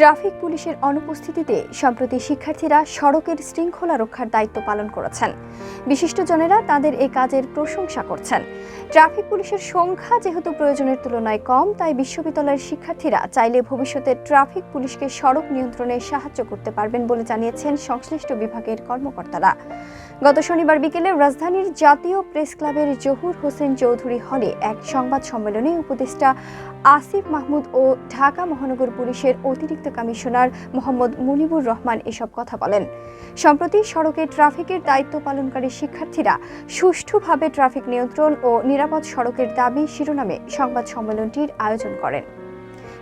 Traffic পুলিশের অনুপস্থিতিতে সম্প্রতি শিক্ষার্থীরা সড়কের শৃঙ্খলা রক্ষার দায়িত্ব পালন করেছেন। বিশিষ্টজনেরা তাদের এই কাজের প্রশংসা করছেন। ট্রাফিক পুলিশের সংখ্যা যেহেতু প্রয়োজনের তুলনায় কম, তাই বিশ্ববিদ্যালয়ের শিক্ষার্থীরা চাইলে ভবিষ্যতে ট্রাফিক পুলিশকে সড়ক নিয়ন্ত্রণে সাহায্য করতে পারবেন বলে জানিয়েছেন সংশ্লিষ্ট বিভাগের কর্মকর্তারা। গত শনিবার বিকেলে রাজধানীর জাতীয় প্রেস ক্লাবের জহুর হোসেন চৌধুরী হলে এক সংবাদ সম্মেলনে উপদেষ্টা আসিফ মাহমুদ ও ঢাকা মহানগর পুলিশের অতিরিক্ত কমিশনার মোহাম্মদ মুনিবুর রহমান এসব কথা বলেন। সম্প্রতি সড়কে ট্রাফিকের দায়িত্ব পালনকারী শিক্ষার্থীরা সুষ্ঠুভাবে ট্রাফিক নিয়ন্ত্রণ ও নিরাপদ সড়কের দাবি শিরোনামে সংবাদ সম্মেলনটির আয়োজন করেন।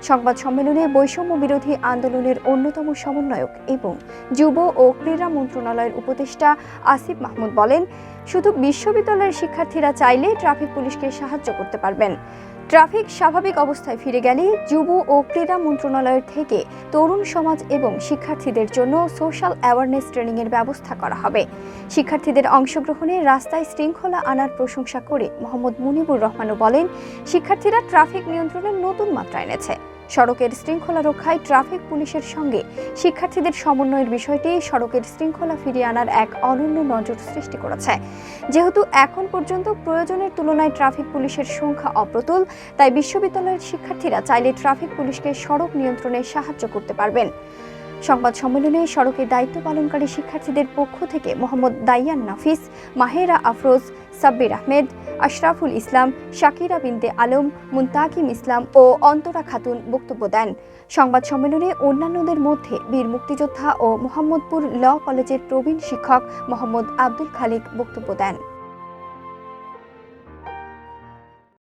সংবাদ সম্মেলনে বৈষম্য বিরোধী আন্দোলনের অন্যতম সমন্বয়ক এবং যুব ও ক্রীড়া মন্ত্রণালয়ের উপদেষ্টা আসিফ মাহমুদ বলেন, শুধু বিশ্ববিদ্যালয়ের শিক্ষার্থীরা চাইলে ট্রাফিক পুলিশকে সাহায্য করতে পারবেন। ট্রাফিক স্বাভাবিক অবস্থায় ফিরে গেলে যুব ও ক্রীড়া মন্ত্রণালয়ের থেকে তরুণ সমাজ এবং শিক্ষার্থীদের জন্য সোশ্যাল অ্যাওয়ারনেস ট্রেনিংয়ের ব্যবস্থা করা হবে। শিক্ষার্থীদের অংশগ্রহণে রাস্তায় শৃঙ্খলা আনার প্রশংসা করে মোহাম্মদ মুনিবুর রহমানও বলেন, শিক্ষার্থীরা ট্রাফিক নিয়ন্ত্রণের নতুন মাত্রা এনেছে। সড়কের শৃঙ্খলা রক্ষায় ট্রাফিক পুলিশের সঙ্গে শিক্ষার্থীদের সমন্বয়ের বিষয়টি সড়কের শৃঙ্খলা ফিরিয়ে আনার এক অনন্য নজর সৃষ্টি করেছে। যেহেতু এখন পর্যন্ত প্রয়োজনের তুলনায় ট্রাফিক পুলিশের সংখ্যা অপ্রতুল, তাই বিশ্ববিদ্যালয়ের শিক্ষার্থীরা চাইলে ট্রাফিক পুলিশকে সড়ক নিয়ন্ত্রণে সাহায্য করতে পারবেন। সংবাদ সম্মেলনে সড়কে দায়িত্ব পালনকারী শিক্ষার্থীদের পক্ষ থেকে মোহাম্মদ দাইয়ান নাফিস, মাহেরা আফরোজ, সাব্বির আহমেদ, আশরাফুল ইসলাম, শাকিরা বিনতে আলম, মুন্তাকিম ইসলাম ও অন্তরা খাতুন বক্তব্য দেন। সংবাদ সম্মেলনে অন্যান্যদের মধ্যে বীর মুক্তিযোদ্ধা ও মোহাম্মদপুর ল কলেজের প্রবীণ শিক্ষক মোহাম্মদ আব্দুল খালিক বক্তব্য দেন।